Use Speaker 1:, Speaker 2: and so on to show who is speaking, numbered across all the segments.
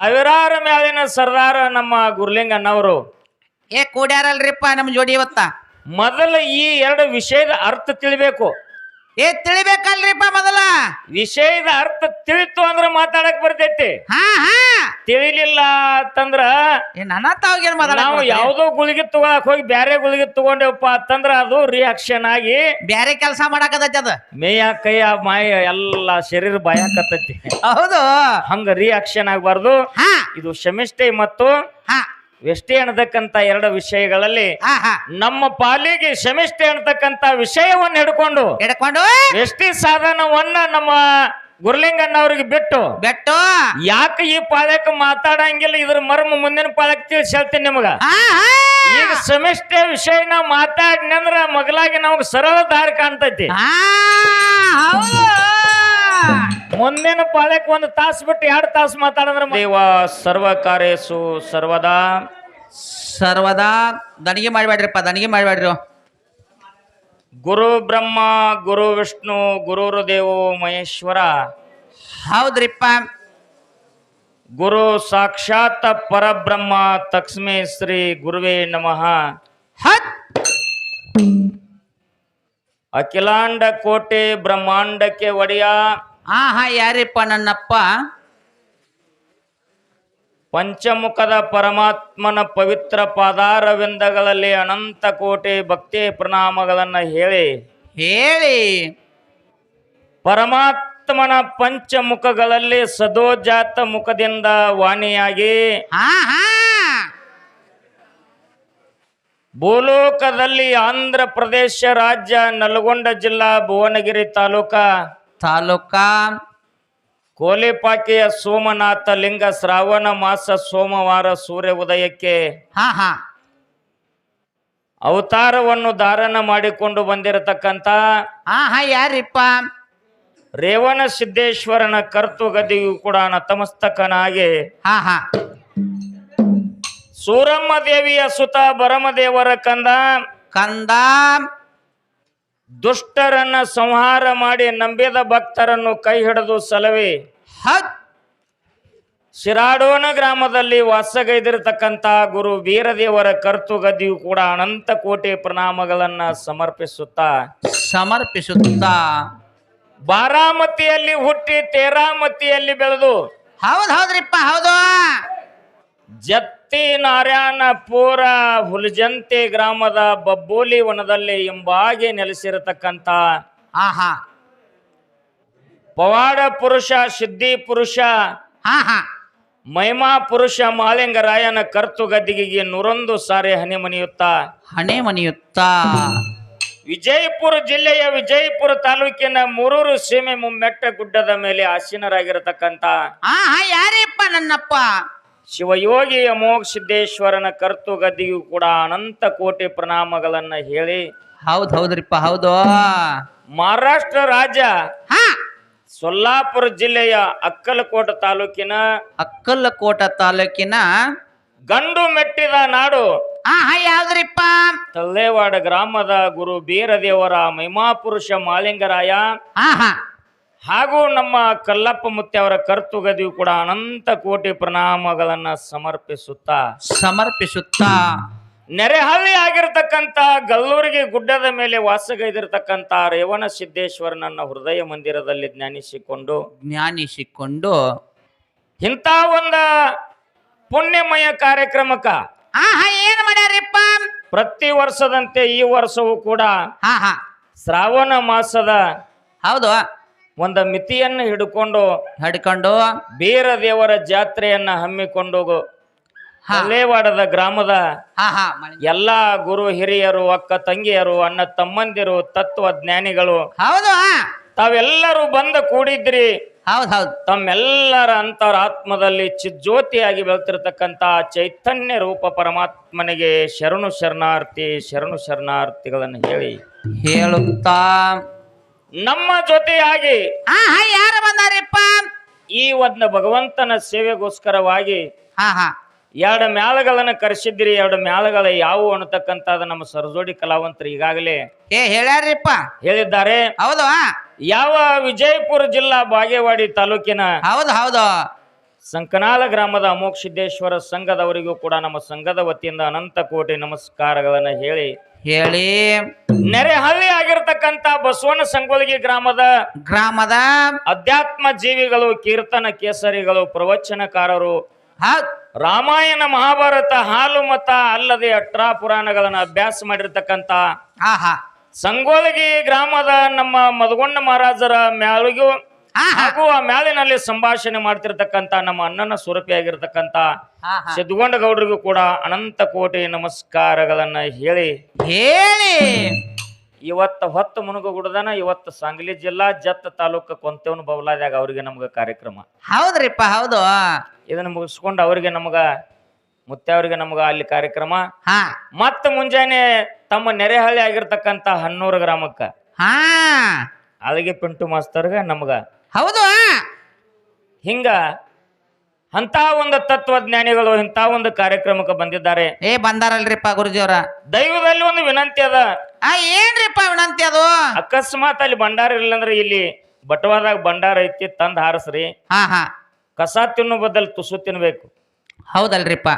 Speaker 1: ಸಾವಿರಾರು ಮ್ಯಾಲಿನ ಸರ್ದಾರ ನಮ್ಮ ಗುರ್ಲಿಂಗಣ್ಣವರು
Speaker 2: ಏ ಕೂಡ್ಯಾರಲ್ರಿಪ್ಪ ನಮ್ಮ ಜೋಡಿ ಇವತ್ತ?
Speaker 1: ಮೊದಲ ಈ ಎರಡು ವಿಷಯದ ಅರ್ಥ ತಿಳಿಬೇಕು.
Speaker 2: ಏ ತಿಳಿಬೇಕಲ್ರಿಪ್ಪ ಮೊದಲ?
Speaker 1: ವಿಷಯದ ಅರ್ಥ ತಿಳಿತು ಅಂದ್ರೆ ಮಾತಾಡಕ್ ಬರ್ತೈತಿ.
Speaker 2: ಹಾ ಹಾ.
Speaker 1: ತಿಳಿಲಿಲ್ಲ ಅಂತಂದ್ರ
Speaker 2: ಏ ನನ್ನ ತಾವ್ಗೇನ್
Speaker 1: ನಾವು ಯಾವ್ದೋ ಗುಳಿಗೆ ತಗೊಳಕ್ ಹೋಗಿ ಬ್ಯಾರೆ ಗುಳಿಗೆ ತಗೊಂಡೇವಪ್ಪ ಅಂತಂದ್ರ ಅದು ರಿಯಾಕ್ಷನ್ ಆಗಿ
Speaker 2: ಬ್ಯಾರೆ ಕೆಲಸ ಮಾಡಾಕತೈತಿ ಅದ?
Speaker 1: ಮೇಯ ಕೈಯ ಮಾಯ ಎಲ್ಲ ಶರೀರ ಬಾಯಾಕತ್ತೈತಿ.
Speaker 2: ಹೌದು.
Speaker 1: ಹಂಗ ರಿಯಾಕ್ಷನ್ ಆಗ್ಬಾರ್ದು.
Speaker 2: ಹಾ.
Speaker 1: ಇದು ಶಮಿಷ್ಠೆ ಮತ್ತು
Speaker 2: ಹಾ.
Speaker 1: ವೆಷ್ಟೆ ಅನ್ನತಕ್ಕಂತ ಎರಡು ವಿಷಯಗಳಲ್ಲಿ ನಮ್ಮ ಪಾಲಿಗೆ ಶಮಿಷ್ಠೆ ಅನ್ನತಕ್ಕಂತ ವಿಷಯವನ್ನು ಹಿಡ್ಕೊಂಡು
Speaker 2: ಹಿಡ್ಕೊಂಡು
Speaker 1: ವ್ಯಷ್ಟಿ ಸಾಧನವನ್ನ ನಮ್ಮ ಗುರುಲಿಂಗಣ್ಣವ್ರಿಗೆ ಬಿಟ್ಟು
Speaker 2: ಬಿಟ್ಟು
Speaker 1: ಯಾಕೆ ಈ ಪಾಳ್ಯಕ್ಕೆ ಮಾತಾಡಂಗಿಲ್ಲ? ಇದ್ರ ಮರ್ಮ ಮುಂದಿನ ಪಾಳಕ್ಕೆ ತಿಳಿಸಿ ಹೇಳ್ತೀನಿ ನಿಮಗ ಈಗ ಸಮಿಷ್ಠೆ ವಿಷಯ ನಾವು ಮಾತಾಡಿನಂದ್ರ ಮಗಲಾಗಿ ನಮ್ಗೆ ಸರಳ ದಾರಿ ಕಾಣ್ತೈತಿ. ಮುಂದಿನ ಪಾಳ್ಯಕ್ಕೆ ಒಂದು ತಾಸು ಬಿಟ್ಟು ಎರಡು ತಾಸು ಮಾತಾಡಿದ್ರೆ ದೇವ ಸರ್ವ ಕಾರ್ಯಸು ಸರ್ವದಾ.
Speaker 2: ಸರ್ವದಾ. ದಣಿಗೆ ಮಾಡಬೇಡ್ರಿಪ್ಪ ದಣಿಗೆ ಮಾಡಬೇಡ್ರಿ.
Speaker 1: ಗುರು ಬ್ರಹ್ಮ ಗುರು ವಿಷ್ಣು ಗುರು ದೇವೋ ಮಹೇಶ್ವರ.
Speaker 2: ಹೌದ್ರಿಪ್ಪ.
Speaker 1: ಗುರು ಸಾಕ್ಷಾತ್ ಪರಬ್ರಹ್ಮ ತಕ್ಷ್ಮೇ ಶ್ರೀ ಗುರುವೇ ನಮಃ.
Speaker 2: ಹತ್.
Speaker 1: ಅಖಿಲಾಂಡ ಕೋಟೆ ಬ್ರಹ್ಮಾಂಡಕ್ಕೆ ಒಡೆಯ.
Speaker 2: ಹಾ ಹಾ ಯಾರಿಪ್ಪ ನನ್ನಪ್ಪ?
Speaker 1: ಪಂಚಮುಖದ ಪರಮಾತ್ಮನ ಪವಿತ್ರ ಪಾದಾರವಿಂದಗಳಲ್ಲಿ ಅನಂತ ಕೋಟಿ ಭಕ್ತಿ ಪ್ರಣಾಮಗಳನ್ನ ಹೇಳಿ.
Speaker 2: ಹೇಳಿ.
Speaker 1: ಪರಮಾತ್ಮನ ಪಂಚಮುಖಗಳಲ್ಲಿ ಸದೋಜಾತ ಮುಖದಿಂದ ವಾಣಿಯಾಗಿ.
Speaker 2: ಹಾ ಹಾ.
Speaker 1: ಭೂಲೋಕದಲ್ಲಿ ಆಂಧ್ರ ಪ್ರದೇಶ ರಾಜ್ಯ ನಲ್ಗೊಂಡ ಜಿಲ್ಲಾ ಭುವನಗಿರಿ ತಾಲೂಕ.
Speaker 2: ತಾಲೂಕಾ
Speaker 1: ಕೋಲಿಪಾಕಿಯ ಸೋಮನಾಥ ಲಿಂಗ ಶ್ರಾವಣ ಮಾಸ ಸೋಮವಾರ ಸೂರ್ಯ ಉದಯಕ್ಕೆ
Speaker 2: ಹಾ ಹಾ.
Speaker 1: ಅವತಾರವನ್ನು ಧಾರಣ ಮಾಡಿಕೊಂಡು ಬಂದಿರತಕ್ಕಂತ
Speaker 2: ಹಾ ಹಾ ಯಾರಿಪ್ಪ?
Speaker 1: ರೇವಣ ಸಿದ್ದೇಶ್ವರನ ಕರ್ತು ಗದಿಯು ಕೂಡ ನತಮಸ್ತಕನಾಗಿ
Speaker 2: ಹಾ ಹಾ.
Speaker 1: ಸೂರಮ್ಮ ದೇವಿಯ ಸುತ ಬರಮದೇವರ ಕಂದ
Speaker 2: ಕಂದ
Speaker 1: ದುಷ್ಟರನ್ನ ಸಂಹಾರ ಮಾಡಿ ನಂಬಿದ ಭಕ್ತರನ್ನು ಕೈ ಹಿಡಿದು ಸಲವೇ.
Speaker 2: ಹತ್.
Speaker 1: ಶಿರಾಡೋನ ಗ್ರಾಮದಲ್ಲಿ ವಾಸಗೈದಿರತಕ್ಕಂತಹ ಗುರು ವೀರದೇವರ ಕರ್ತು ಗದಿಯು ಕೂಡ ಅನಂತ ಕೋಟಿ ಪ್ರಣಾಮಗಳನ್ನ ಸಮರ್ಪಿಸುತ್ತಾ.
Speaker 2: ಸಮರ್ಪಿಸುತ್ತಾ.
Speaker 1: ಬಾರಾಮತಿಯಲ್ಲಿ ಹುಟ್ಟಿ ತೇರಾಮತಿಯಲ್ಲಿ ಬೆಳೆದು.
Speaker 2: ಹೌದ್ ಹೌದ್ರಿಪ್ಪ ಹೌದು.
Speaker 1: ಜತ್ತಿ ನಾರಾಯಣಪುರ ಹುಲಜಂತೆ ಗ್ರಾಮದ ಬಬ್ಬೋಲಿ ವನದಲ್ಲಿ ಎಂಬಾಗಿ ನೆಲೆಸಿರತಕ್ಕಂತ
Speaker 2: ಹಾ ಹಾ
Speaker 1: ಪವಾಡ ಪುರುಷ ಸಿದ್ಧಿ ಪುರುಷ
Speaker 2: ಹಾ ಹಾ
Speaker 1: ಮಹಿಮಾ ಪುರುಷ ಮಾಲಿಂಗರಾಯನ ಕರ್ತು ಗದ್ದಿಗೆಗೆ ನೂರೊಂದು ಸಾರಿ ಹನಿಮನಿಯುತ್ತಾ
Speaker 2: ಹಣೆ ಮನೆಯುತ್ತಾ
Speaker 1: ವಿಜಯಪುರ ಜಿಲ್ಲೆಯ ವಿಜಯಪುರ ತಾಲೂಕಿನ ಮೂರೂರು ಸೀಮೆ ಮುಮ್ಮೆಟ್ಟ ಗುಡ್ಡದ ಮೇಲೆ ಆಸೀನರಾಗಿರತಕ್ಕಂತ
Speaker 2: ಆಹಾ ಯಾರಿಪ್ಪ ನನ್ನಪ್ಪ?
Speaker 1: ಶಿವಯೋಗಿ ಮೋಕ್ಷಿದ್ದೇಶ್ವರನ ಸಿದ್ದೇಶ್ವರನ ಕರ್ತು ಗದ್ದಿಗೂ ಕೂಡ ಅನಂತ ಕೋಟಿ ಪ್ರಣಾಮಗಳನ್ನ ಹೇಳಿ.
Speaker 2: ಹೌದ್ ಹೌದ್ರಿಪ್ಪ ಹೌದು.
Speaker 1: ಮಹಾರಾಷ್ಟ್ರ ರಾಜ್ಯ ಸೊಲ್ಲಾಪುರ ಜಿಲ್ಲೆಯ ಅಕ್ಕಲಕೋಟ ತಾಲೂಕಿನ
Speaker 2: ಅಕ್ಕಲಕೋಟ ತಾಲೂಕಿನ
Speaker 1: ಗಂಡು ಮೆಟ್ಟಿದ ನಾಡು.
Speaker 2: ಯಾವ್ದ್ರಿಪ್ಪ
Speaker 1: ತಲ್ಲೇವಾಡ ಗ್ರಾಮದ ಗುರು ಬೀರದೇವರ ಮಹಿಮಾಪುರುಷ ಮಾಲಿಂಗರಾಯ. ಹಾಗೂ ನಮ್ಮ ಕಲ್ಲಪ್ಪ ಮುತ್ತೆ ಅವರ ಕರ್ತುಗದಿಯು ಕೂಡ ಅನಂತ ಕೋಟಿ ಪ್ರಣಾಮಗಳನ್ನು ಸಮರ್ಪಿಸುತ್ತಾ.
Speaker 2: ಸಮರ್ಪಿಸುತ್ತಾ.
Speaker 1: ನೆರೆಹಳ್ಳಿ ಆಗಿರತಕ್ಕಂಥ ಗಲ್ಲೂರಿಗೆ ಗುಡ್ಡದ ಮೇಲೆ ವಾಸಗೈದಿರತಕ್ಕಂತ ರೇವಣ ಸಿದ್ದೇಶ್ವರನನ್ನ ಹೃದಯ ಮಂದಿರದಲ್ಲಿ ಜ್ಞಾನಿಸಿಕೊಂಡು
Speaker 2: ಜ್ಞಾನಿಸಿಕೊಂಡು.
Speaker 1: ಇಂಥ ಒಂದ ಪುಣ್ಯಮಯ ಕಾರ್ಯಕ್ರಮಕ್ಕ
Speaker 2: ಆಹಾ ಏನ್ ಮಾಡ್ಯಾರಿಪ್ಪ?
Speaker 1: ಪ್ರತಿ ವರ್ಷದಂತೆ ಈ ವರ್ಷವೂ ಕೂಡ
Speaker 2: ಆಹಾ.
Speaker 1: ಶ್ರಾವಣ ಮಾಸದ
Speaker 2: ಹೌದು.
Speaker 1: ಒಂದ ಮಿತಿಯನ್ನು ಹಿಡ್ಕೊಂಡು
Speaker 2: ಹಿಡ್ಕೊಂಡು
Speaker 1: ಬೀರದೇವರ ಜಾತ್ರೆಯನ್ನ ಹಮ್ಮಿಕೊಂಡು ಹಲೇವಾಡದ ಗ್ರಾಮದ ಎಲ್ಲಾ ಗುರು ಹಿರಿಯರು ಅಕ್ಕ ತಂಗಿಯರು ಅಣ್ಣ ತಮ್ಮಂದಿರು ತತ್ವ ಜ್ಞಾನಿಗಳು
Speaker 2: ಹೌದು
Speaker 1: ತಾವೆಲ್ಲರೂ ಬಂದ ಕೂಡಿದ್ರಿ.
Speaker 2: ತಮ್ಮೆಲ್ಲರ ಅಂತರ
Speaker 1: ತಮ್ಮೆಲ್ಲರ ಅಂತರಾತ್ಮದಲ್ಲಿ ಚಿಜ್ಯೋತಿಯಾಗಿ ಬೆಳೆತಿರ್ತಕ್ಕಂತ ಚೈತನ್ಯ ರೂಪ ಪರಮಾತ್ಮನಿಗೆ ಶರಣು ಶರಣಾರ್ಥಿ ಶರಣು ಶರಣಾರ್ಥಿಗಳನ್ನು ಹೇಳಿ.
Speaker 2: ಹೇಳುತ್ತಾ
Speaker 1: ನಮ್ಮ ಜೊತೆಯಾಗಿ
Speaker 2: ಹಾ ಹಾ ಯಾರು ಬಂದಾರಿಪ್ಪ?
Speaker 1: ಈ ಒಂದು ಭಗವಂತನ ಸೇವೆಗೋಸ್ಕರವಾಗಿ
Speaker 2: ಹಾ ಹಾ.
Speaker 1: ಎರಡು ಮ್ಯಾಲಗಳನ್ನ ಕರೆಸಿದ್ರಿ ಎರಡು ಮ್ಯಾಲಗಳ ಯಾವುವು ಅನ್ನತಕ್ಕಂಥದ್ದು ನಮ್ಮ ಸರಜೋಡಿ ಕಲಾವಂತರು ಈಗಾಗಲೇ
Speaker 2: ಏ ಹೇಳ್ಯಾರಿಪ್ಪ
Speaker 1: ಹೇಳಿದ್ದಾರೆ.
Speaker 2: ಹೌದು
Speaker 1: ಯಾವ ವಿಜಯಪುರ ಜಿಲ್ಲಾ ಬಾಗೇವಾಡಿ ತಾಲೂಕಿನ
Speaker 2: ಹೌದು ಹೌದು.
Speaker 1: ಸಂಕನಾಳ ಗ್ರಾಮದ ಅಮೋಕ್ಷಿದ್ದೇಶ್ವರ ಸಂಘದವರಿಗೂ ಕೂಡ ನಮ್ಮ ಸಂಘದ ವತಿಯಿಂದ ಅನಂತ ಕೋಟಿ ನಮಸ್ಕಾರಗಳನ್ನು ಹೇಳಿ
Speaker 2: ಹೇಳಿ.
Speaker 1: ನೆರೆಹಳ್ಳಿ ಆಗಿರ್ತಕ್ಕಂತ ಬಸವನ ಸಂಗೊಳ್ಗಿ ಗ್ರಾಮದ
Speaker 2: ಗ್ರಾಮದ
Speaker 1: ಅಧ್ಯಾತ್ಮ ಜೀವಿಗಳು ಕೀರ್ತನ ಕೇಸರಿಗಳು ಪ್ರವಚನಕಾರರು ರಾಮಾಯಣ ಮಹಾಭಾರತ ಹಾಲು ಮತ ಅಲ್ಲದೆ ಅಟ್ರಾ ಪುರಾಣಗಳನ್ನ ಅಭ್ಯಾಸ ಮಾಡಿರ್ತಕ್ಕಂತ ಸಂಗೊಳಗಿ ಗ್ರಾಮದ ನಮ್ಮ ಮದಗೊಂಡ ಮಹಾರಾಜರ
Speaker 2: ಹಾ
Speaker 1: ಹಾಗೂ ಆ ಮ್ಯಾಲಿನಲ್ಲಿ ಸಂಭಾಷಣೆ ಮಾಡ್ತಿರ್ತಕ್ಕಂತ ನಮ್ಮ ಅಣ್ಣನ ಸ್ವರೂಪಿ ಆಗಿರ್ತಕ್ಕಂತ ಸಿದ್ಧಗೊಂಡ ಗೌಡರಿಗೂ ಕೂಡ ಅನಂತ ಕೋಟಿ ನಮಸ್ಕಾರಗಳನ್ನ ಹೇಳಿ.
Speaker 2: ಹೇಳಿ.
Speaker 1: ಇವತ್ತ ಹೊತ್ತು ಮುನುಗುಗುಡದನ ಇವತ್ತು ಸಾಂಗ್ಲಿ ಜಿಲ್ಲಾ ಜತ್ ತಾಲೂಕ ಕೊಂತೇವನ ಬವಲಾದಾಗ ಅವರಿಗೆ ನಮ್ಗ ಕಾರ್ಯಕ್ರಮ.
Speaker 2: ಹೌದ್ರಿಪ್ಪ ಹೌದು.
Speaker 1: ಇದನ್ನ ಮುಗಿಸ್ಕೊಂಡು ಅವರಿಗೆ ನಮಗ ಮುತ್ತೆಯವರಿಗೆ ನಮ್ಗ ಅಲ್ಲಿ ಕಾರ್ಯಕ್ರಮ. ಮತ್ತ ಮುಂಜಾನೆ ತಮ್ಮ ನೆರೆಹಳ್ಳಿ ಆಗಿರ್ತಕ್ಕಂತ ಹನ್ನೂರು ಗ್ರಾಮಕ್ಕ.
Speaker 2: ಹಾ.
Speaker 1: ಅಲ್ಲಿಗೆ ಪಿಂಟು ಮಾಸ್ತರ್ಗ ನಮಗ
Speaker 2: ಹೌದು.
Speaker 1: ಹಿಂಗ ಅಂತ ಒಂದು ತತ್ವಜ್ಞಾನಿಗಳು ಇಂಥ ಒಂದು ಕಾರ್ಯಕ್ರಮಕ್ಕೆ ಬಂದಿದ್ದಾರೆ.
Speaker 2: ಏ ಬಂದಾರಲ್ರಿಪ್ಪ ಗುರುಜಿಯವರ
Speaker 1: ದೈವದಲ್ಲಿ ಒಂದು ವಿನಂತಿ ಅದ.
Speaker 2: ಆ ಏನ್ರಿಪ್ಪ ವಿನಂತಿ ಅದು?
Speaker 1: ಅಕಸ್ಮಾತ್ ಅಲ್ಲಿ ಭಂಡಾರ ಇಲ್ಲಂದ್ರೆ ಇಲ್ಲಿ ಬಟವಾದಾಗ ಭಂಡಾರ ಐತಿ ತಂದ್ ಹಾರಸ್ರಿ.
Speaker 2: ಹಾ ಹಾ.
Speaker 1: ಕಸ ತಿನ್ನೋ ಬದಲು ತುಸು ತಿನ್ಬೇಕು.
Speaker 2: ಹೌದಲ್ರಿಪ್ಪ.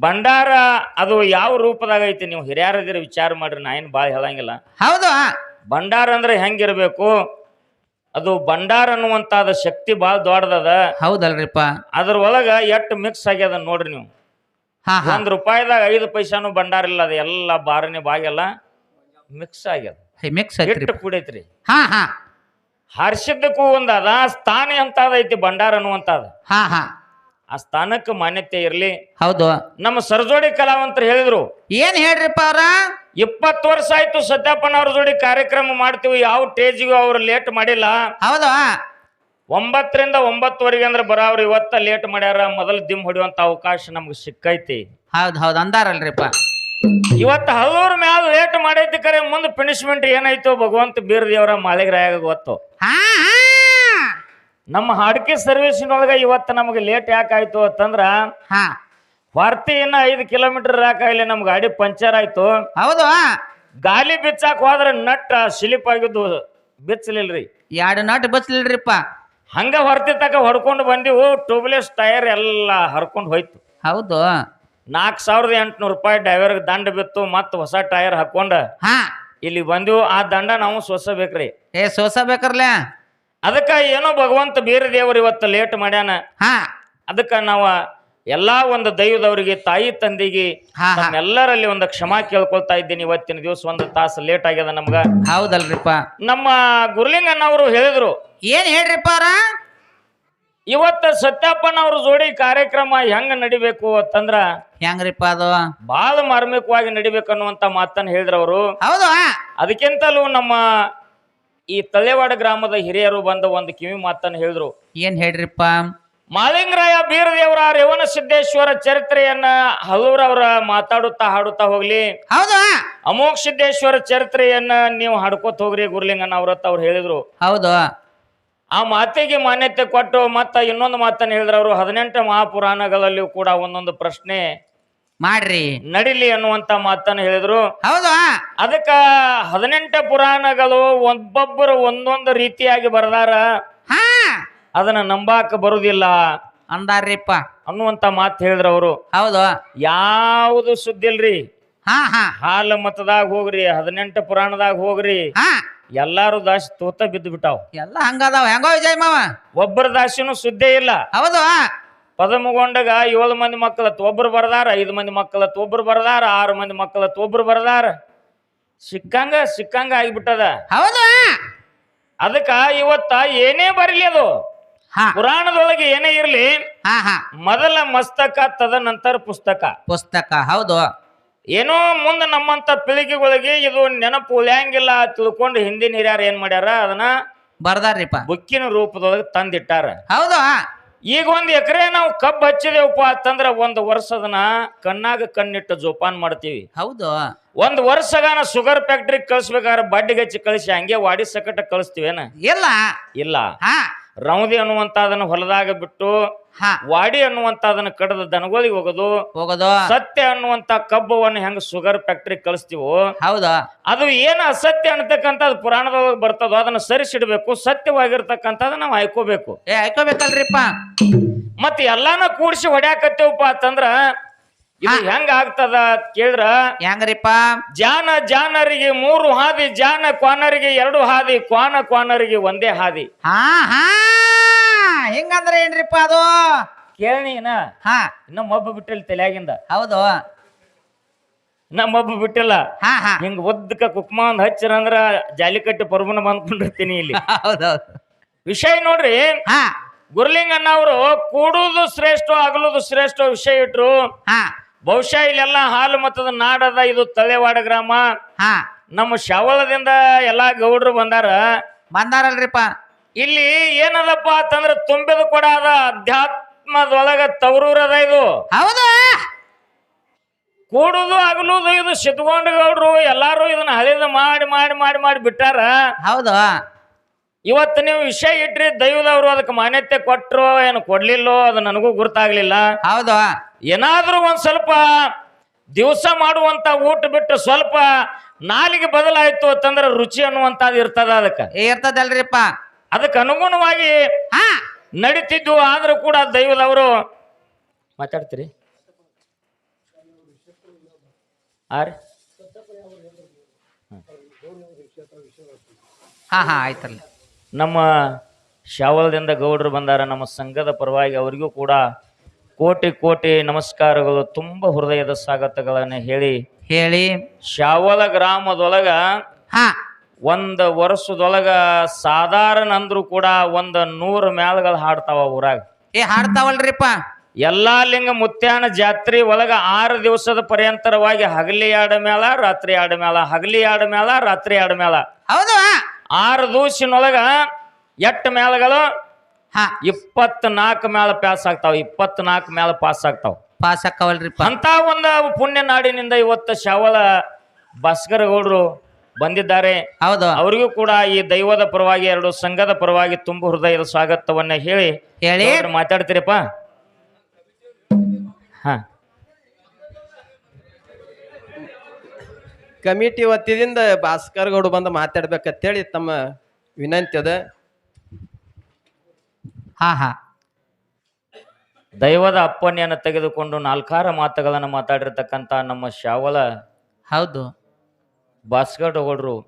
Speaker 1: ಭಂಡಾರ ಅದು ಯಾವ ರೂಪದಾಗ ಐತಿ ನೀವು ಹಿರಿಯರದಿರ ವಿಚಾರ ಮಾಡ್ರಿ ನಾ ಏನು ಭಾಳ ಹೇಳಂಗಿಲ್ಲ.
Speaker 2: ಹೌದು.
Speaker 1: ಭಂಡಾರ ಅಂದ್ರೆ ಹೆಂಗಿರ್ಬೇಕು? ಅದು ಭಂಡಾರ ಅನ್ನುವಂತಾದ ಶಕ್ತಿ ಬಹಳ ದೊಡ್ಡದದ.
Speaker 2: ಹೌದಲ್ರಿಪ್ಪ.
Speaker 1: ಅದ್ರ ಒಳಗ ಎಷ್ಟು ಮಿಕ್ಸ್ ಆಗ್ಯದ ನೋಡ್ರಿ ನೀವು.
Speaker 2: ಹಾ ಹಾ.
Speaker 1: ಒಂದ್ ರೂಪಾಯಿದಾಗ ಐದು ಪೈಸಾನು ಭಂಡಾರ ಇಲ್ಲ ಅದ ಎಲ್ಲ ಬಾರನೆ ಬಾಗೆಲ್ಲ ಮಿಕ್ಸ್ ಆಗ್ಯದ.
Speaker 2: ಮಿಕ್ಸ್
Speaker 1: ಹಿಟ್ಟು ಕುಡೈತ್ರಿ.
Speaker 2: ಹಾ ಹಾ.
Speaker 1: ಹರ್ಷಿದ್ದಕ್ಕೂ ಒಂದ್ ಅದ ಸ್ಥಾನ ಅಂತದ ಐತಿ ಭಂಡಾರ ಅನ್ನುವಂತಾದ.
Speaker 2: ಹಾ ಹಾ.
Speaker 1: ಆ ಸ್ಥಾನಕ್ಕೆ ಮಾನ್ಯತೆ ಇರಲಿ.
Speaker 2: ಹೌದು.
Speaker 1: ನಮ್ಮ ಸರ್ಜೋಡಿ ಕಲಾವಂತರು ಹೇಳಿದ್ರು
Speaker 2: ಏನ್ ಹೇಳ್ರಿಪ್ಪ ಅವ್ರ?
Speaker 1: ಇಪ್ಪತ್ತು ವರ್ಷ ಆಯ್ತು ಸತ್ಯಪ್ಪನ ಅವ್ರ ಜೋಡಿ ಕಾರ್ಯಕ್ರಮ ಮಾಡ್ತೀವಿ ಯಾವ ಸ್ಟೇಜಿಗೂ ಅವ್ರು ಲೇಟ್ ಮಾಡಿಲ್ಲ.
Speaker 2: ಹೌದು.
Speaker 1: ಒಂಬತ್ತರಿಂದ ಒಂಬತ್ತುವರೆಗೆ ಅಂದ್ರೆ ಬರೋರು ಇವತ್ತ ಲೇಟ್ ಮಾಡ್ಯಾರ ಮೊದಲು ದಿಮ್ ಹೊಡಿಯುವಂತ ಅವಕಾಶ ನಮ್ಗೆ ಸಿಕ್ಕೈತಿ.
Speaker 2: ಹೌದ್ ಹೌದ್ ಅಂದಾರಲ್ರಿಪ್ಪ.
Speaker 1: ಇವತ್ತು ಹಲವರು ಮ್ಯಾಲ ಲೇಟ್ ಮಾಡೈತಿ ಕರೆ ಮುಂದೆ ಪನಿಷ್ಮೆಂಟ್ ಏನಾಯ್ತು ಭಗವಂತ ಬೀರ್ ದೇವರ ಮಾಳಿಗರಾಯಾಗ ಗೊತ್ತು.
Speaker 2: ಹಾ ಹಾ.
Speaker 1: ನಮ್ಮ ಹಾಡ್ಕಿ ಸರ್ವಿಸ್ನೊಳಗೆ ಇವತ್ತು ನಮಗೆ ಲೇಟ್ ಯಾಕಾಯ್ತು ಅಂತಂದ್ರ
Speaker 2: ಹಾ.
Speaker 1: ಹೊರ್ತಿ ಇನ್ನ ಐದು ಕಿಲೋಮೀಟರ್ ಯಾಕಾಗಲಿ ನಮ್ ಗಾಡಿ ಪಂಚರ್ ಆಯ್ತು.
Speaker 2: ಹೌದು.
Speaker 1: ಗಾಲಿ ಬಿಚ್ಚಾಕ್ ಹೋದ್ರೆ ನಟ್ ಸ್ಲಿಪ್ ಆಗಿದ್ದು ಬಿಚ್ಚಲಿಲ್ರಿ
Speaker 2: ಎರಡು ನಾಟ್ ಬಸ್ಲಿಲ್ರಿಪ್ಪ
Speaker 1: ಹಂಗ ಹೊರ್ತಿ ತಕ ಹೊಡ್ಕೊಂಡು ಬಂದಿವು ಟ್ಯೂಬ್ಲೆಸ್ ಟೈರ್ ಎಲ್ಲ ಹರ್ಕೊಂಡು ಹೋಯ್ತು.
Speaker 2: ಹೌದು.
Speaker 1: ನಾಲ್ಕು ಸಾವಿರದ ಎಂಟುನೂರು ರೂಪಾಯಿ ಡ್ರೈವರ್ಗೆ ದಂಡ ಬಿತ್ತು ಮತ್ತೆ ಹೊಸ ಟೈರ್ ಹಾಕೊಂಡ
Speaker 2: ಹಾ.
Speaker 1: ಇಲ್ಲಿ ಬಂದಿವು. ಆ ದಂಡ ನಾವು ಸೋಸಬೇಕ್ರಿ.
Speaker 2: ಏ ಸೋಸಬೇಕರ್ಲೆ?
Speaker 1: ಅದಕ್ಕ ಏನೋ ಭಗವಂತ ಬೇರೆ ದೇವರು ಇವತ್ತು ಲೇಟ್ ಮಾಡ್ಯಾನ.
Speaker 2: ಹಾ.
Speaker 1: ಅದಕ್ಕ ನಾವು ಎಲ್ಲಾ ಒಂದು ದೈವದವರಿಗೆ ತಾಯಿ ತಂದೆಗೆ
Speaker 2: ಎಲ್ಲರಲ್ಲಿ ಹಾ.
Speaker 1: ಒಂದು ಕ್ಷಮಾ ಕೇಳ್ಕೊಳ್ತಾ ಇದ್ದೀನಿ ಇವತ್ತಿನ ದಿವಸ. ಒಂದು ತಾಸು ಲೇಟ್ ಆಗ್ಯದ ನಮ್ಗ.
Speaker 2: ಹೌದಲ್ರಿಪ್ಪ.
Speaker 1: ನಮ್ಮ ಗುರುಲಿಂಗನವರು ಹೇಳಿದ್ರು
Speaker 2: ಏನ್ ಹೇಳ್ರಿಪ್ಪ ಅವ್ರ?
Speaker 1: ಇವತ್ತ ಸತ್ಯಪ್ಪನವ್ರ ಜೋಡಿ ಕಾರ್ಯಕ್ರಮ ಹೆಂಗ ನಡಿಬೇಕು ಅಂತಂದ್ರ
Speaker 2: ಹೆಂಗ್ರಿಪ್ಪ ಅದು?
Speaker 1: ಬಾಳ ಮಾರ್ಮಿಕವಾಗಿ ನಡಿಬೇಕನ್ನುವಂತ ಮಾತನ್ನ ಹೇಳಿದ್ರು ಅವರು.
Speaker 2: ಹೌದು
Speaker 1: ಅದಕ್ಕಿಂತಲೂ ನಮ್ಮ ಈ ತಲೆವಾಡ ಗ್ರಾಮದ ಹಿರಿಯರು ಬಂದ ಒಂದು ಕಿವಿ ಮಾತನ್ನು ಹೇಳಿದ್ರು.
Speaker 2: ಏನ್ ಹೇಳ್ರಿಪ್ಪ?
Speaker 1: ಮಾಲಿಂಗರಾಯ ಬೀರದೇವರ ರೇವಣ ಸಿದ್ದೇಶ್ವರ ಚರಿತ್ರೆಯನ್ನ ಹಲವರವರ ಮಾತಾಡುತ್ತಾ ಹಾಡುತ್ತಾ ಹೋಗ್ಲಿ.
Speaker 2: ಹೌದಾ.
Speaker 1: ಅಮೋಘ ಸಿದ್ದೇಶ್ವರ ಚರಿತ್ರೆಯನ್ನ ನೀವು ಹಾಡ್ಕೋತ ಹೋಗ್ರಿ ಗುರುಲಿಂಗನ ಅವ್ರತ್ತ ಅವ್ರು ಹೇಳಿದ್ರು.
Speaker 2: ಹೌದು.
Speaker 1: ಆ ಮಾತಿಗೆ ಮಾನ್ಯತೆ ಕೊಟ್ಟು ಮತ್ತ ಇನ್ನೊಂದು ಮಾತನ್ನು ಹೇಳಿದ್ರು ಅವರು ಹದಿನೆಂಟು ಮಹಾಪುರಾಣಗಳಲ್ಲಿಯೂ ಕೂಡ ಒಂದೊಂದು ಪ್ರಶ್ನೆ.
Speaker 2: ಮಾಡ್ರಿ.
Speaker 1: ನಡಿಲಿ ಅನ್ನುವಂತ ಮಾತನ್ನ ಹೇಳಿದ್ರು.
Speaker 2: ಹೌದು.
Speaker 1: ಅದಕ್ಕ ಹದಿನೆಂಟು ಪುರಾಣಗಳು ಒಬ್ಬೊಬ್ಬರು ಒಂದೊಂದು ರೀತಿಯಾಗಿ ಬರದಾರ.
Speaker 2: ಹಾ.
Speaker 1: ಅದನ್ನ ನಂಬಾಕ ಬರುದಿಲ್ಲ.
Speaker 2: ಅಂದಾರ್ರಿಪ್ಪ.
Speaker 1: ಅನ್ನುವಂತ ಮಾತು ಹೇಳಿದ್ರು ಅವರು.
Speaker 2: ಹೌದು.
Speaker 1: ಯಾವುದು ಸುದ್ದಿ ಇಲ್ರಿ
Speaker 2: ಹಾ ಹಾ.
Speaker 1: ಹಾಲ ಮತದಾಗ ಹೋಗ್ರಿ ಹದಿನೆಂಟು ಪುರಾಣದಾಗ ಹೋಗ್ರಿ.
Speaker 2: ಹಾ.
Speaker 1: ಎಲ್ಲಾರು ದಾಸಿ ತೋತ ಬಿದ್ದು ಬಿಟ್ಟಾವ್
Speaker 2: ಎಲ್ಲ ಹಂಗದಾವ. ಹೆಂಗೋ ವಿಜಯ್ ಮಾವ?
Speaker 1: ಒಬ್ಬರ ದಾಸಿನೂ ಸುದ್ದಿ ಇಲ್ಲ.
Speaker 2: ಹೌದು.
Speaker 1: ಪದಮಗೊಂಡಾಗ ಏಳು ಮಂದಿ ಮಕ್ಕಳ ತೊಬ್ಬರು ಬರ್ದಾರ ಐದು ಮಂದಿ ಮಕ್ಕಳ ತೊಬ್ಬರು ಬರ್ದಾರ ಆರು ಮಂದಿ ಮಕ್ಕಳ ತೊಬ್ಬರು ಬರ್ದಾರ. ಸಿಕ್ಕಂಗ ಸಿಕ್ಕಂಗ ಆಗಿಬಿಟ್ಟದ.
Speaker 2: ಹೌದಾ?
Speaker 1: ಅದಕ್ಕ ಇವತ್ತ ಏನೇ ಬರಲಿ ಅದು. ಪುರಾಣದೊಳಗೆ ಏನೇ ಇರ್ಲಿ ಮೊದಲ ಮಸ್ತಕ ತದ ನಂತರ ಪುಸ್ತಕ.
Speaker 2: ಪುಸ್ತಕ ಹೌದು.
Speaker 1: ಏನೋ ಮುಂದೆ ನಮ್ಮಂತ ಪೀಳಿಗೆಗಳಿಗೆ ಇದು ನೆನಪು ಉಳಿಯಂಗಿಲ್ಲ ತಿಳ್ಕೊಂಡು ಹಿಂದಿನ ಹಿರಿಯರು ಏನ್ ಮಾಡ್ಯಾರ ಅದನ್ನ
Speaker 2: ಬರ್ದಾರ್ರಿಪ್ಪ.
Speaker 1: ಬುಕ್ಕಿನ ರೂಪದೊಳಗೆ ತಂದಿಟ್ಟಾರ.
Speaker 2: ಹೌದು?
Speaker 1: ಈಗ ಒಂದ್ ಎಕರೆ ನಾವು ಕಬ್ಬು ಹಚ್ಚಿದೇವಪ್ಪ ಅಂತಂದ್ರೆ ಒಂದ್ ವರ್ಷದನ ಕಣ್ಣಾಗ ಕಣ್ಣಿಟ್ಟು ಜೋಪಾನ್ ಮಾಡ್ತೀವಿ.
Speaker 2: ಹೌದು.
Speaker 1: ಒಂದ್ ವರ್ಷಗಾನ ಶುಗರ್ ಫ್ಯಾಕ್ಟ್ರಿ ಕಳಿಸ್ಬೇಕಾದ್ರೆ ಬಡ್ಡಿಗೆ ಹಚ್ಚಿ ಕಳಿಸಿ ಹಂಗೆ ವಾಡಿ ಸಕಟ ಕಳಿಸ್ತೀವೇನ?
Speaker 2: ಇಲ್ಲ.
Speaker 1: ಇಲ್ಲ.
Speaker 2: ಹಾ. ಹಾ
Speaker 1: ಅನ್ನುವಂತ ಅದನ್ನ ಹೊಲದಾಗ ಬಿಟ್ಟು ವಾಡಿ ಅನ್ನುವಂತದನ್ನ ಕಡದ ದನಗೋಲಿಗೆ ಹೋಗೋದು
Speaker 2: ಹೋಗೋದು.
Speaker 1: ಸತ್ಯ ಅನ್ನುವಂತ ಕಬ್ಬವನ್ನು ಹೆಂಗ ಶುಗರ್ ಫ್ಯಾಕ್ಟ್ರಿ ಕಳಿಸ್ತೀವೋ
Speaker 2: ಹೌದಾ.
Speaker 1: ಅದು ಏನು ಅಸತ್ಯ ಅನ್ನತಕ್ಕಂಥದ್ದು ಪುರಾಣದೊಳಗೆ ಬರ್ತದೋ ಅದನ್ನ ಸರಿಸಿಡ್ಬೇಕು ಸತ್ಯವಾಗಿರ್ತಕ್ಕಂಥದ್ದು ನಾವು ಆಯ್ಕೋಬೇಕು
Speaker 2: ಏ ಆಯ್ಕೋಬೇಕಲ್ರಿಪ್ಪ
Speaker 1: ಮತ್ತೆ ಎಲ್ಲಾನ ಕೂಡಿಸಿ ಹೊಡ್ಯಾಕತ್ತೇವಪ್ಪ ಅಂತಂದ್ರ ಇದು ಹೆಂಗ ಆಗ್ತದ ಅಂತ ಕೇಳಿದ್ರ
Speaker 2: ಹೆಂಗ್ರಿಪ್ಪ?
Speaker 1: ಜಾನ ಜಾನರಿಗೆ ಮೂರು ಹಾದಿ ಜಾನ ಕ್ವಾನರಿಗೆ ಎರಡು ಹಾದಿ ಕ್ವಾನ ಕ್ವಾನರಿಗೆ ಒಂದೇ ಹಾದಿ.
Speaker 2: ಹಾ ಹಾ ಹಿಂಗಂದ್ರೆ ಏನ್ರಿಪ್ಪ ಅದು?
Speaker 1: ಕೇಳಿ ಇನ್ನ.
Speaker 2: ಹಾ.
Speaker 1: ಇನ್ನ ಮಬ್ಬು ಬಿಟ್ಟಿಲ್ಲ ತಲೆಯಾಗಿಂದ.
Speaker 2: ಹೌದು.
Speaker 1: ನಮ್ಮೊಬ್ಬ ಮಬ್ಬ ಬಿಟ್ಟಿಲ್ಲ.
Speaker 2: ಹಾ ಹಾ.
Speaker 1: ಹಿಂಗ ಉದ್ದಕ ಕುಕ್ಮ ಒಂದ್ ಹಚ್ಚಿರ ಅಂದ್ರ ಜಾಲಿಕಟ್ಟಿ ಪರ್ಬನ ಬಂದ್ಕೊಂಡಿರ್ತೀನಿ ಇಲ್ಲಿ.
Speaker 2: ಹೌದೌದು.
Speaker 1: ವಿಷಯ ನೋಡ್ರಿ
Speaker 2: ಹಾ.
Speaker 1: ಗುರುಲಿಂಗಣ್ಣ ಅವರು ಕೂಡುದು ಶ್ರೇಷ್ಠ ಅಗಲುದು ಶ್ರೇಷ್ಠ ವಿಷಯ ಇಟ್ರು
Speaker 2: ಹಾ.
Speaker 1: ಬಹುಶಃ ಇಲ್ಲೆಲ್ಲ ಹಾಲು ಮತದ ನಾಡದ ಇದು ತಲೆವಾಡ ಗ್ರಾಮ.
Speaker 2: ಹಾ.
Speaker 1: ನಮ್ಮ ಶವಳದಿಂದ ಎಲ್ಲಾ ಗೌಡ್ರು ಬಂದಾರ.
Speaker 2: ಬಂದಾರಲ್ರಿಪ್ಪ.
Speaker 1: ಇಲ್ಲಿ ಏನದಪ್ಪ ಅಂತಂದ್ರ ತುಂಬಿದ ಕೂಡ ಅದ ಅಧ್ಯಾತ್ಮದೊಳಗ ತವರೂರದ ಇದು.
Speaker 2: ಹೌದು?
Speaker 1: ಕೂಡುದು ಅಗಲುದು ಇದು ಸಿದ್ಧಗೊಂಡ ಗೌಡ್ರು ಎಲ್ಲಾರು ಇದನ್ನ ಹಳಿದ ಮಾಡಿ ಮಾಡಿ ಮಾಡಿ ಮಾಡಿ ಬಿಟ್ಟಾರ.
Speaker 2: ಹೌದು.
Speaker 1: ಇವತ್ತು ನೀವು ವಿಷಯ ಇಟ್ರಿ ದೈವದವರು ಅದಕ್ಕೆ ಮಾನ್ಯತೆ ಕೊಟ್ಟರು ಏನು ಕೊಡ್ಲಿಲ್ಲೋ ಅದು ನನಗೂ ಗುರ್ತಾಗ್ಲಿಲ್ಲ.
Speaker 2: ಹೌದು.
Speaker 1: ಏನಾದ್ರೂ ಒಂದ್ ಸ್ವಲ್ಪ ದಿವಸ ಮಾಡುವಂತ ಊಟ ಬಿಟ್ಟು ಸ್ವಲ್ಪ ನಾಲಿಗೆ ಬದಲಾಯ್ತು ಅಂತಂದ್ರೆ ರುಚಿ ಅನ್ನುವಂಥದ್ದು ಇರ್ತದ ಅದಕ್ಕೆ.
Speaker 2: ಇರ್ತದಲ್ರಿಪ್ಪ.
Speaker 1: ಅದಕ್ಕೆ ಅನುಗುಣವಾಗಿ
Speaker 2: ಹಾ.
Speaker 1: ನಡೀತಿದ್ವು ಆದ್ರೂ ಕೂಡ ದೈವದವರು ಮಾತಾಡ್ತೀರಿ. ಆರಿ
Speaker 2: ಹಾ ಹಾ ಆಯ್ತಲ್ಲ.
Speaker 1: ನಮ್ಮ ಶಾವಲದಿಂದ ಗೌಡರು ಬಂದಾರ ನಮ್ಮ ಸಂಘದ ಪರವಾಗಿ ಅವರಿಗೂ ಕೂಡ ಕೋಟಿ ಕೋಟಿ ನಮಸ್ಕಾರಗಳು ತುಂಬ ಹೃದಯದ ಸ್ವಾಗತಗಳನ್ನು ಹೇಳಿ.
Speaker 2: ಹೇಳಿ.
Speaker 1: ಶಾವಲ ಗ್ರಾಮದೊಳಗ
Speaker 2: ಹಾ.
Speaker 1: ಒಂದು ವರ್ಷದೊಳಗ ಸಾಧಾರಣ ಅಂದ್ರೂ ಕೂಡ ಒಂದು ನೂರು ಮ್ಯಾಲ್ಗಳು ಹಾಡ್ತಾವ ಊರಾಗ.
Speaker 2: ಏ ಹಾಡ್ತಾವಲ್ರಿಪ್ಪ.
Speaker 1: ಎಲ್ಲಾ ಲಿಂಗ ಮುತ್ಯಾನ ಜಾತ್ರೆ ಒಳಗ ಆರು ದಿವಸದ ಪರ್ಯಂತರವಾಗಿ ಹಗಲಿ ಆಡ ಮೇಳ ರಾತ್ರಿ ಆಡ ಮೇಳ ಹಗಲಿ ಆಡ ಮೇಳ ರಾತ್ರಿ ಆಡ ಮೇಳ
Speaker 2: ಹೌದು
Speaker 1: ಆರು ದೂಸಿನೊಳಗ ಎಟ್ಟು ಮೇಳಗಳು
Speaker 2: ಹಾ.
Speaker 1: ಇಪ್ಪತ್ನಾಲ್ಕು ಮೇಳ ಪಾಸ್ ಆಗ್ತಾವ ಇಪ್ಪತ್ನಾಲ್ಕು ಮೇಳ ಪಾಸ್ ಆಗ್ತಾವ.
Speaker 2: ಪಾಸ್ ಹಾಕವಲ್ರಿಪ್ಪ.
Speaker 1: ಅಂತ ಒಂದು ಪುಣ್ಯ ನಾಡಿನಿಂದ ಇವತ್ತು ಶಾವಳ ಭಾಸ್ಕರ ಗೌಡ್ರು ಬಂದಿದ್ದಾರೆ.
Speaker 2: ಹೌದು.
Speaker 1: ಅವರಿಗೂ ಕೂಡ ಈ ದೈವದ ಪರವಾಗಿ ಎರಡು ಸಂಘದ ಪರವಾಗಿ ತುಂಬ ಹೃದಯದ ಸ್ವಾಗತವನ್ನ ಹೇಳಿ
Speaker 2: ಹೇಳಿ.
Speaker 1: ಮಾತಾಡ್ತೀರಪ್ಪ. ಹಾ.
Speaker 3: ಕಮಿಟಿ ವತಿಯಿಂದ ಭಾಸ್ಕರ್ ಗೌಡ ಬಂದು ಮಾತಾಡ್ಬೇಕಂತೇಳಿ ತಮ್ಮ ವಿನಂತಿ ಅದ.
Speaker 2: ಹಾ ಹಾ.
Speaker 1: ದೈವದ ಅಪ್ಪನೆಯನ್ನು ತೆಗೆದುಕೊಂಡು ನಾಲ್ಕಾರ ಮಾತುಗಳನ್ನು ಮಾತಾಡಿರ್ತಕ್ಕಂಥ ನಮ್ಮ ಶಾವಲ
Speaker 2: ಹೌದು.
Speaker 1: ಭಾಸ್ಕರ್ ಗೌಡ್ರು.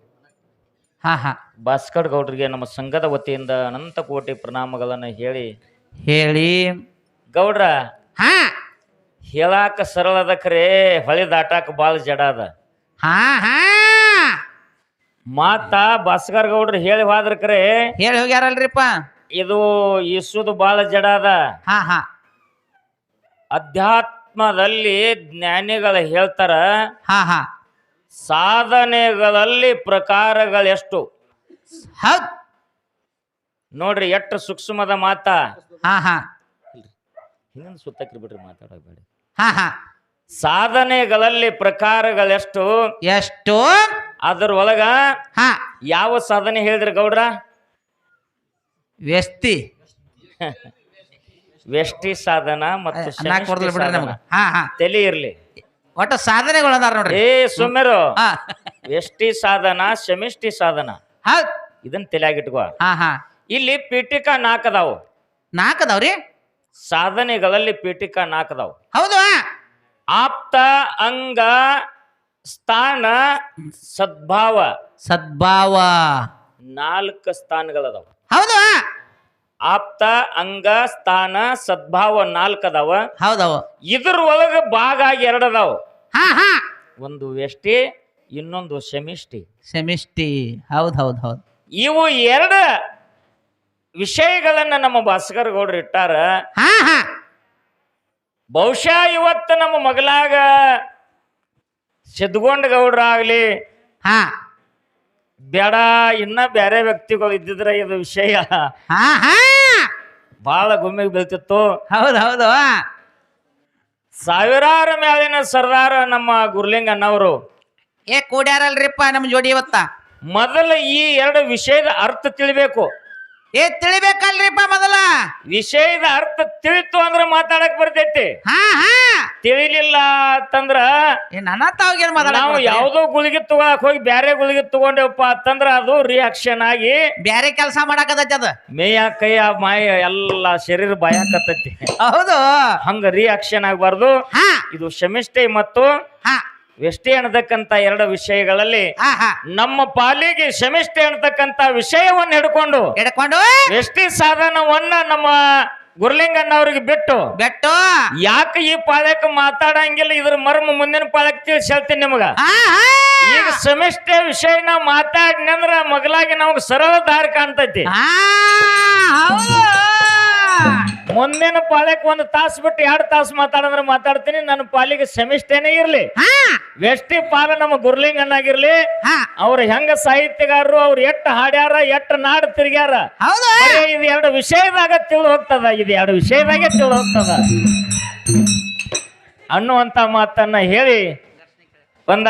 Speaker 2: ಹಾ ಹಾ.
Speaker 1: ಭಾಸ್ಕರ್ ಗೌಡ್ರಿಗೆ ನಮ್ಮ ಸಂಘದ ವತಿಯಿಂದ ಅನಂತ ಕೋಟಿ ಪ್ರಣಾಮಗಳನ್ನು ಹೇಳಿ.
Speaker 2: ಹೇಳಿ.
Speaker 1: ಗೌಡ್ರ
Speaker 2: ಹಾ.
Speaker 1: ಹೇಳಾಕ ಸರಳದ ಖರೆ ಹೊಳಿ ದಾಟಾಕ ಭಾಳ ಜಡ ಅದ.
Speaker 2: ಹಾ ಹಾ.
Speaker 1: ಮಾತ ಭಾಸ್ಕರ್ ಗೌಡ್ರು ಹೇಳಿ ಹೋದ್ರ ಕರೆ.
Speaker 2: ಹೇಳಿ ಹೋಗ್ಯಾರಲ್ರಿಪ್ಪ.
Speaker 1: ಇದು ಇಸುದು ಬಾಳ ಜಡ ಅದ.
Speaker 2: ಹಾ ಹಾ.
Speaker 1: ಅಧ್ಯಾತ್ಮದಲ್ಲಿ ಜ್ಞಾನಿಗಳು ಹೇಳ್ತಾರ
Speaker 2: ಹಾ ಹಾ.
Speaker 1: ಸಾಧನೆಗಳಲ್ಲಿ ಪ್ರಕಾರಗಳೆಷ್ಟು?
Speaker 2: ಹೌದ್.
Speaker 1: ನೋಡ್ರಿ ಎಷ್ಟು ಸೂಕ್ಷ್ಮದ ಮಾತಾ.
Speaker 2: ಹಾ ಹಾ.
Speaker 1: ಸುತ್ತಕ್ರಿ ಬಿಡ್ರಿ ಮಾತಾಡಬೇಡಿ
Speaker 2: ಹಾ ಹಾ.
Speaker 1: ಸಾಧನೆಗಳಲ್ಲಿ ಪ್ರಕಾರಗಳೆಷ್ಟು?
Speaker 2: ಎಷ್ಟು?
Speaker 1: ಅದ್ರ ಒಳಗ
Speaker 2: ಹಾ.
Speaker 1: ಯಾವ ಸಾಧನೆ ಹೇಳಿದ್ರಿ ಗೌಡ್ರ?
Speaker 2: ವ್ಯಸ್ತಿ.
Speaker 1: ವ್ಯಷ್ಟಿ ಸಾಧನ ಮತ್ತು
Speaker 2: ಬಿಡ್ರಿ. ನಮ್ಗ. ಹಾ ಹಾ.
Speaker 1: ತಲಿ ಇರ್ಲಿ.
Speaker 2: ಒಟ್ಟು ಸಾಧನೆಗಳು ಅದಾರ ನೋಡ್ರಿ.
Speaker 1: ಏ ಸುಮ್ಮೆರು.
Speaker 2: ಹಾ.
Speaker 1: ವ್ಯಷ್ಟಿ ಸಾಧನ ಸೆಮಿಷ್ಟಿ ಸಾಧನ.
Speaker 2: ಹೌದ್.
Speaker 1: ಇದನ್ನ ತಲೆಯಾಗಿಟ್ಕೋ.
Speaker 2: ಹಾ ಹಾ.
Speaker 1: ಇಲ್ಲಿ ಪೀಠಿಕಾ ನಾಲ್ಕದಾವು.
Speaker 2: ನಾಲ್ಕು ಅದಾವ್ರಿ
Speaker 1: ಸಾಧನೆಗಳಲ್ಲಿ ಪೀಠಿಕಾ ನಾಲ್ಕದಾವು.
Speaker 2: ಹೌದು
Speaker 1: ಆಪ್ತ ಅಂಗ ಸ್ಥಾನ ಸದ್ಭಾವ.
Speaker 2: ಸದ್ಭಾವ.
Speaker 1: ನಾಲ್ಕು ಸ್ಥಾನಗಳದಾವ.
Speaker 2: ಹೌದು?
Speaker 1: ಆಪ್ತ ಅಂಗ ಸ್ಥಾನ ಸದ್ಭಾವ ನಾಲ್ಕು ಅದಾವ.
Speaker 2: ಹೌದವ.
Speaker 1: ಇದ್ರ ಒಳಗ ಭಾಗ ಆಗಿ ಎರಡು ಅದಾವ.
Speaker 2: ಹಾ ಹಾ.
Speaker 1: ಒಂದು ವ್ಯಷ್ಟಿ ಇನ್ನೊಂದು ಸೆಮಿಷ್ಟಿ
Speaker 2: ಸೆಮಿಷ್ಟಿ ಹೌದು ಹೌದು ಹೌದು.
Speaker 1: ಇವು ಎರಡು ವಿಷಯಗಳನ್ನ ನಮ್ಮ ಭಾಸ್ಕರ್ ಗೌಡ್ರು ಇಟ್ಟಾರ.
Speaker 2: ಹಾ ಹಾ.
Speaker 1: ಬಹುಶಃ ಇವತ್ತು ನಮ್ಮ ಮಗಲಾಗ ಸಿದ್ಧಗೊಂಡ ಗೌಡ್ರಾಗಲಿ
Speaker 2: ಹಾ.
Speaker 1: ಬೇಡ ಇನ್ನ ಬೇರೆ ವ್ಯಕ್ತಿಗಳು ಇದ್ದಿದ್ರೆ ಇದು ವಿಷಯ.
Speaker 2: ಹಾ ಹಾ.
Speaker 1: ಬಹಳ ಗುಮ್ಮಿಗೆ ಬೀಳ್ತಿತ್ತು.
Speaker 2: ಹೌದು ಹೌದು.
Speaker 1: ಸಾವಿರಾರು ಮೇಲಿನ ಸರ್ದಾರ ನಮ್ಮ ಗುರ್ಲಿಂಗಣ್ಣವರು
Speaker 2: ಏ ಕೂಡ್ಯಾರಲ್ರಿಪ್ಪ ನಮ್ ಜೋಡಿ ಇವತ್ತ?
Speaker 1: ಮೊದಲು ಈ ಎರಡು ವಿಷಯದ ಅರ್ಥ ತಿಳಿಬೇಕು.
Speaker 2: ಏ ತಿಳಿಬೇಕಲ್ರಿಪ್ಪ ಮೊದಲ?
Speaker 1: ವಿಷಯದ ಅರ್ಥ ತಿಳಿತು ಅಂದ್ರೆ ಮಾತಾಡಕ್ ಬರ್ತೈತಿ.
Speaker 2: ಹಾ ಹಾ.
Speaker 1: ತಿಳಿಲಿಲ್ಲ ಅಂತಂದ್ರ
Speaker 2: ಏ ನನ್ನ ತಾವ್ಗೇನ್ ಮಾತಾಡ
Speaker 1: ನಾವು ಯಾವ್ದೋ ಗುಳಿಗೆ ತಗೊಳಕ್ ಹೋಗಿ ಬ್ಯಾರೆ ಗುಳಿಗೆ ತಗೊಂಡೇವಪ್ಪ ಅಂತಂದ್ರ ಅದು ರಿಯಾಕ್ಷನ್ ಆಗಿ
Speaker 2: ಬ್ಯಾರೆ ಕೆಲಸ ಮಾಡಾಕತೈತಿ ಅದ.
Speaker 1: ಮೇಯ ಕೈಯ ಮಾಯ ಎಲ್ಲ ಶರೀರ ಬಾಯಾಕತ್ತೈತಿ.
Speaker 2: ಹೌದು.
Speaker 1: ಹಂಗ ರಿಯಾಕ್ಷನ್ ಆಗ್ಬಾರ್ದು.
Speaker 2: ಹಾ.
Speaker 1: ಇದು ಶಮಿಷ್ಠೆ ಮತ್ತು
Speaker 2: ಹಾ.
Speaker 1: ವ್ಯಷ್ಟಿ ಅನ್ನತಕ್ಕಂತ ಎರಡು ವಿಷಯಗಳಲ್ಲಿ ನಮ್ಮ ಪಾಲಿಗೆ ಶಮಿಷ್ಠಿ ಅನ್ನತಕ್ಕಂತ ವಿಷಯವನ್ನು ಹಿಡ್ಕೊಂಡು
Speaker 2: ಹಿಡ್ಕೊಂಡು
Speaker 1: ವ್ಯಷ್ಟಿ ಸಾಧನವನ್ನ ನಮ್ಮ ಗುರುಲಿಂಗಣ್ಣವ್ರಿಗೆ ಬಿಟ್ಟು
Speaker 2: ಬೆಟ್ಟು
Speaker 1: ಯಾಕೆ ಈ ಪಾಳ್ಯಕ್ಕೆ ಮಾತಾಡಂಗಿಲ್ಲ? ಇದ್ರ ಮರ್ಮ ಮುಂದಿನ ಪಾಳ್ಯಕ್ಕೆ ತಿಳಿಸಿ ಹೇಳ್ತೀನಿ ನಿಮಗ ಈಗ ಸಮಿಷ್ಠೆ ವಿಷಯ ನಾವ್ ಮಾತಾಡ್ನಂದ್ರ ಮಗಲಾಗಿ ನಮಗ್ ಸರಳ ದಾರಿ ಕಾಣ್ತೈತಿ. ಮುಂದಿನ ಪಾಳ್ಯಕ್ಕೆ ಒಂದು ತಾಸು ಬಿಟ್ಟು ಎರಡು ತಾಸು ಮಾತಾಡಂದ್ರೆ ಮಾತಾಡ್ತೀನಿ. ನನ್ನ ಪಾಲಿಗೆ ಸೆಮಿಸ್ಟೇನೆ ಇರ್ಲಿ. ವ್ಯಷ್ಟಿ ಪಾಲ ನಮ್ಮ ಗುರುಲಿಂಗಣ್ಣಾಗಿರ್ಲಿ.
Speaker 2: ಹಾ.
Speaker 1: ಅವ್ರ ಹೆಂಗ ಸಾಹಿತ್ಯಗಾರರು ಅವ್ರು ಎಟ್ಟು ಹಾಡ್ಯಾರ ಎಟ್ಟು ನಾಡು ತಿರ್ಗ್ಯಾರ. ಇದು ಎರಡು ವಿಷಯದಾಗ ತಿಳಿದು ಹೋಗ್ತದ ಇದು ಎರಡು ವಿಷಯದಾಗೆ ತಿಳಿದು ಹೋಗ್ತದ. ಅನ್ನುವಂತ ಮಾತನ್ನ ಹೇಳಿ ಒಂದ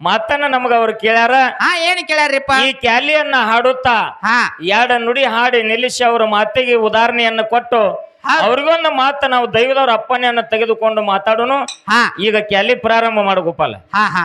Speaker 1: ಮಾತನ್ನ ನಮಗ ಅವ್ರು ಕೇಳ್ಯಾರ?
Speaker 2: ಹಾ ಏನ್ ಕೇಳ್ಯಾರ್ರಿಪ್ಪ?
Speaker 1: ಈ ಕ್ಯಾಲಿಯನ್ನ ಹಾಡುತ್ತಾ
Speaker 2: ಹಾ.
Speaker 1: ಎರಡು ನುಡಿ ಹಾಡಿ ನಿಲ್ಲಿಸಿ ಅವರ ಮಾತಿಗೆ ಉದಾಹರಣೆಯನ್ನು ಕೊಟ್ಟು
Speaker 2: ಹೌದು.
Speaker 1: ಅವ್ರಿಗೊಂದು ಮಾತು ನಾವು ದೈವದವ್ರ ಅಪ್ಪನೆಯನ್ನ ತೆಗೆದುಕೊಂಡು ಮಾತಾಡೋನು.
Speaker 2: ಹಾ.
Speaker 1: ಈಗ ಕ್ಯಾಲಿ ಪ್ರಾರಂಭ ಮಾಡು ಗೋಪಾಲ.
Speaker 2: ಹಾ ಹಾ.